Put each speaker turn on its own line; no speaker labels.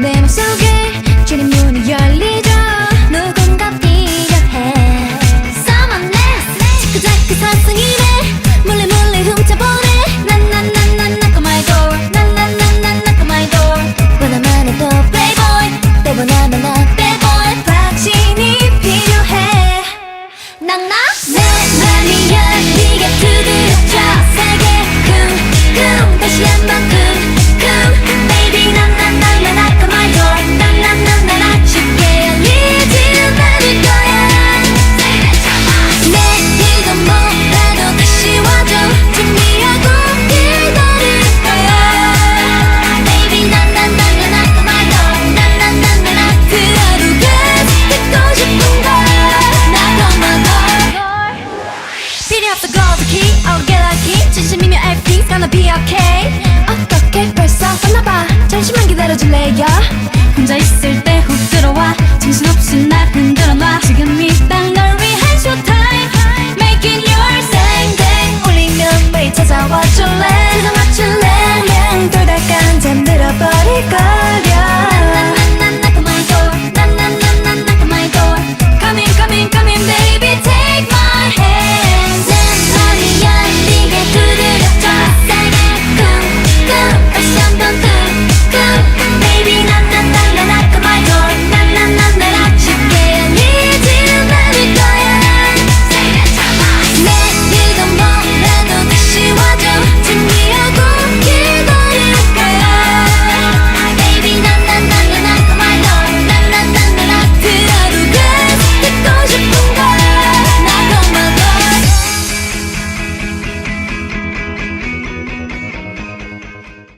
내 맘속에 주는 문이 열린 필요 없어 gold key I'll get lucky 진심이면 everything's gonna be okay 어떻게 벌써 왔나봐 잠시만 기다려줄래요 혼자 있을 때 훅 들어와 정신없이 날 흔들어 놔 지금이 딱널 위한 showtime Making your same day 울리면 매일 찾아와줘